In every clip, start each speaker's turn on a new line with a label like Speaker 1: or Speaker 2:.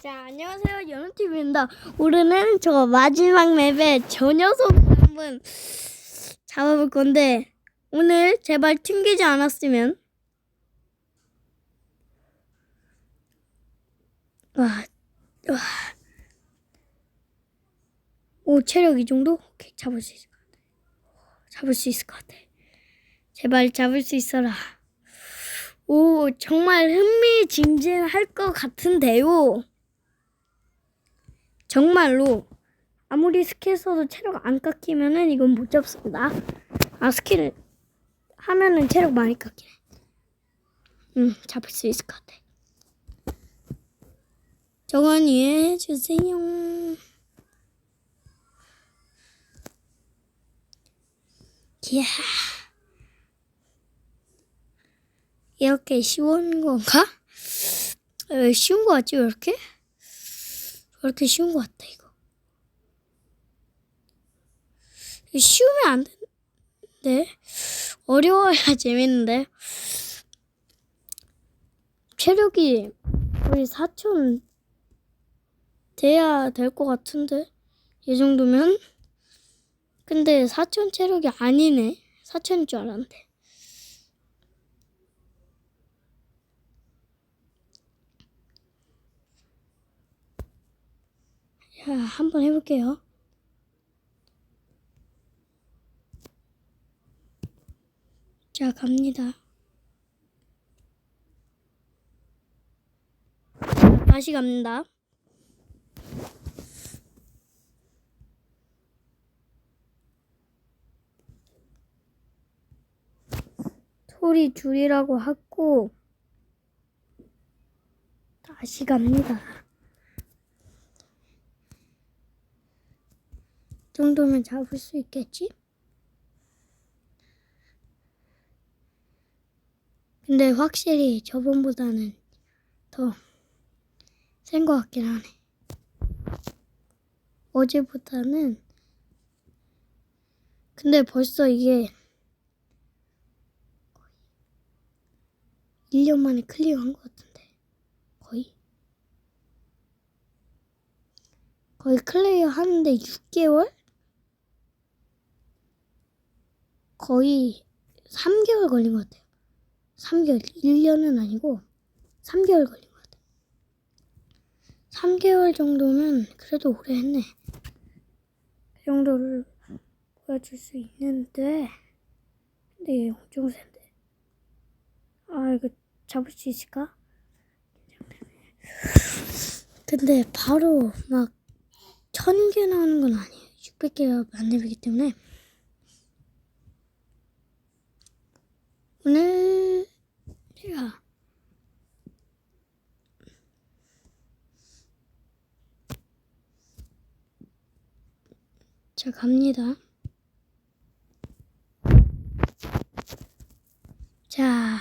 Speaker 1: 자, 안녕하세요. 연우TV입니다. 오늘은 저 마지막 맵에 저 녀석을 한번 잡아볼 건데, 오늘 제발 튕기지 않았으면. 와, 와. 오, 체력 이 정도? 오케이, 잡을 수 있을 것 같아. 잡을 수 있을 것 같아. 제발 잡을 수 있어라. 오, 정말 흥미진진할 것 같은데요. 정말로 아무리 스킬 써도 체력 안 깎이면은 이건 못 잡습니다. 아 스킬 하면은 체력 많이 깎이네. 음 잡을 수 있을 것 같아. 저건 이해해 주세요. 이야 이렇게 쉬운 건가? 왜 쉬운 거 같지 왜 이렇게? 왜 이렇게 쉬운 거 같다 이거. 쉬우면 안 되는데 어려워야 재밌는데. 체력이 거의 4천 돼야 될 것 같은데? 이 정도면? 근데 4천 체력이 아니네. 4천인 줄 알았는데 자 한번 해볼게요. 자 갑니다. 자, 다시 갑니다. 소리 줄이라고 하고 다시 갑니다. 정도면 잡을 수 있겠지? 근데 확실히 저번보다는 더 센 것 같긴 하네. 어제보다는 근데 벌써 이게 1년 만에 클리어한 것 같은데 거의 거의 클리어 하는데 6개월? 거의 3개월 걸린 것 같아요. 3개월 1년은 아니고 3개월 걸린 것 같아요. 3개월 정도면 그래도 오래 했네. 그 정도를 보여줄 수 있는데 근데 얘 엄청 센데. 아 이거 잡을 수 있을까? 근데 바로 막천개 나오는 건 아니에요. 600개가 만렙이기 때문에 오늘 제가 자 갑니다. 자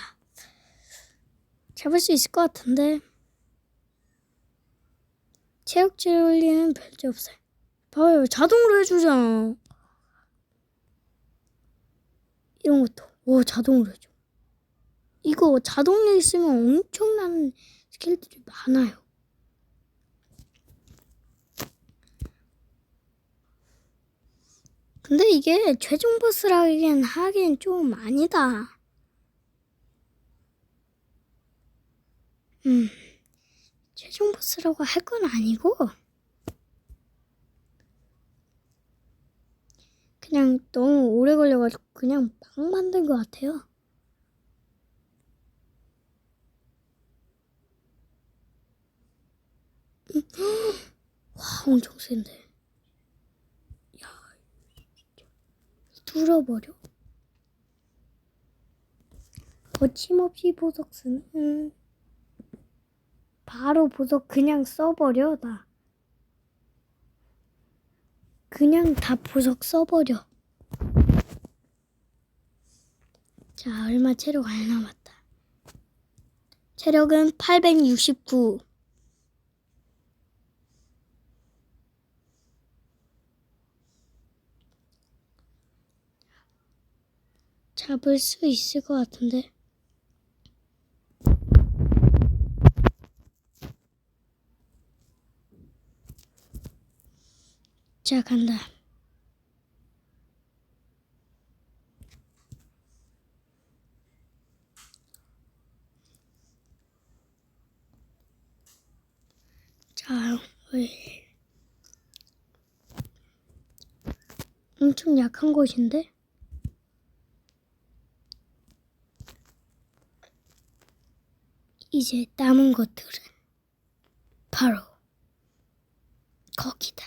Speaker 1: 잡을 수 있을 것 같은데 체력질 올리는 별게 없어요. 봐요 자동으로 해주잖아. 이런 것도 오 자동으로 해줘. 이거 자동으로 있으면 엄청난 스킬들이 많아요. 근데 이게 최종 보스라기엔 하기엔 좀 아니다. 음, 최종 보스라고 할 건 아니고, 그냥 너무 오래 걸려가지고 그냥 막 만든 것 같아요. 와, 엄청 센데. 야, 뚫어버려. 거침없이 보석 쓰는. 바로 보석 그냥 써버려 나. 그냥 다 보석 써버려. 자 얼마 체력 안 남았다. 체력은 869 잡을 수 있을 것 같은데. 자, 간다. 자, 왜. 엄청 약한 곳인데? 이제 남은 것들은 바로 거기다.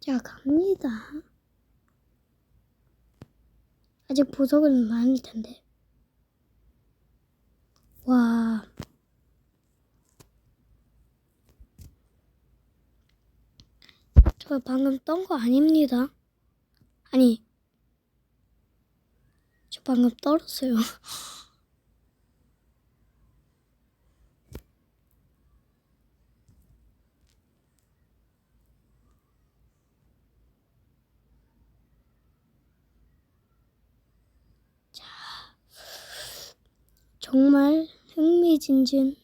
Speaker 1: 자, 갑니다. 아직 보석은 많을 텐데. 와. 저 방금 떤 거 아닙니다. 아니, 저 방금 떨었어요. 자, 정말 흥미진진.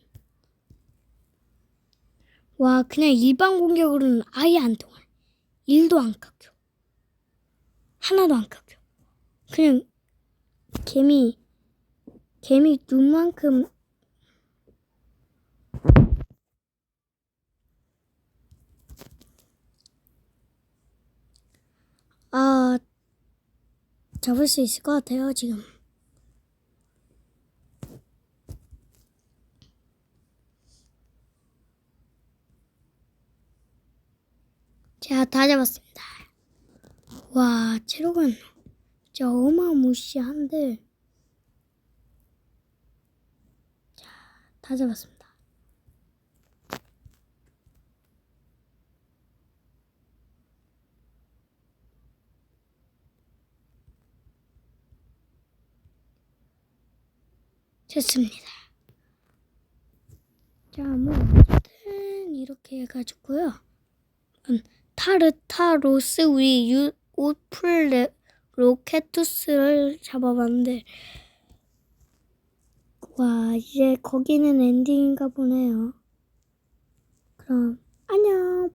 Speaker 1: 와, 그냥 일반 공격으로는 아예 안 통해. 일도 안 깎여. 하나도 안 깎여. 그냥 개미 개미 눈만큼 아 잡을 수 있을 것 같아요 지금. 자, 다 잡았습니다. 와, 체력은 진짜 어마무시한데. 자, 다 잡았습니다. 됐습니다. 자, 뭐, 어쨌든 이렇게 해가지고요. 음, 타르타로스 위 유, 오플레 로케투스를 잡아봤는데 와 이제 거기는 엔딩인가 보네요. 그럼 안녕.